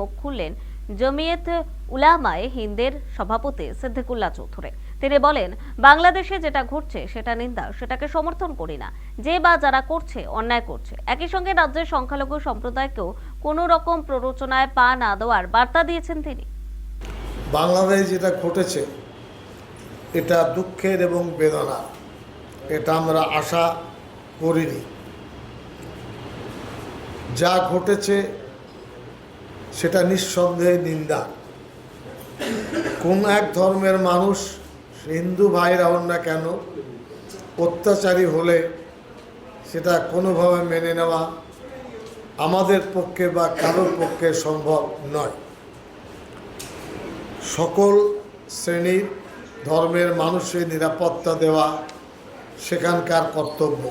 মুখ খুললেন জমিয়ত উলামায়ে হিন্দের সভাপতি সিদ্দিকুল্লাহ চৌধুরী। তিনি বলেন, বাংলাদেশে যেটা ঘটছে সেটা নিন্দা, সেটাকে সমর্থন করি না। যে বা যারা করছে, অন্যায় করছে। একই সঙ্গে রাজ্যের সংখ্যালঘু সম্প্রদায়কেও কোনো রকম প্ররোচনায় পা না দেওয়ার বার্তা দিয়েছেন তিনি। বাংলাদেশে যেটা ঘটেছে, এটা দুঃখের এবং বেদনা এটা আমরা আশা করিনি। যা ঘটেছে সেটা নিঃসন্দেহে নিন্দা। কোন এক ধর্মের মানুষ, হিন্দু ভাইরা হন না কেন, অত্যাচারী হলে সেটা কোনোভাবে মেনে নেওয়া আমাদের পক্ষে বা কারোর পক্ষে সম্ভব নয়। সকল শ্রেণির ধর্মের মানুষের নিরাপত্তা দেওয়া সেখানকার কর্তব্য।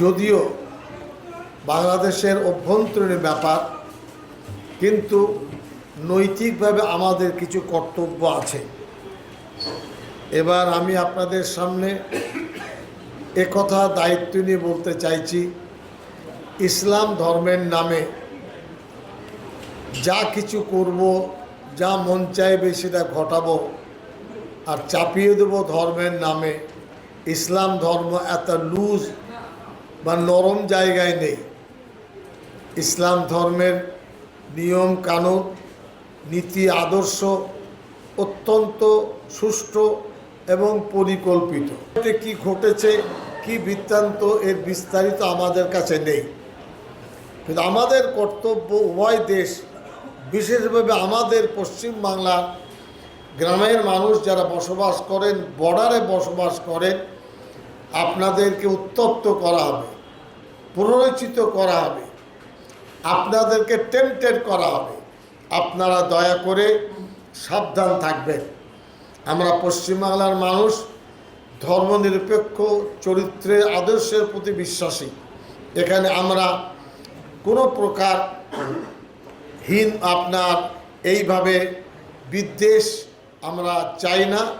যদিও বাংলাদেশের অভ্যন্তরীণ ব্যাপার, কিন্তু নৈতিকভাবে আমাদের কিছু কর্তব্য আছে। এবার আমি আপনাদের সামনে একথা দায়িত্ব নিয়ে বলতে চাইছি, ইসলাম ধর্মের নামে যা কিছু করব, যা মন চাইবে সেটা ঘটাবো আর চাপিয়ে দেব ধর্মের নামে। ইসলাম ধর্ম এত লুজ বা নরম জায়গায় নেই। ইসলাম ধর্মের নিয়ম, কানুন, নীতি, আদর্শ অত্যন্ত সুষ্ঠু এবং পরিকল্পিত। এতে কি ঘটেছে, কি বৃত্তান্ত এর বিস্তারিত আমাদের কাছে নেই। কিন্তু আমাদের কর্তব্য উভয় দেশ, বিশেষভাবে আমাদের পশ্চিম বাংলার গ্রামের মানুষ যারা বসবাস করেন, বর্ডারে বসবাস করেন, আপনাদেরকে উত্তপ্ত করা হবে প্ররোচিত করা হবে। আপনাদেরকে টেম্পটেড করা হবে। আপনারা দয়া করে সাবধান থাকবেন। আমরা পশ্চিমবাংলার মানুষ, ধর্মনিরপেক্ষ চরিত্রের আদর্শের প্রতি বিশ্বাসী। এখানে আমরা কোনো প্রকার হীন আপনার এইভাবে বিদ্বেষ আমরা চাই না।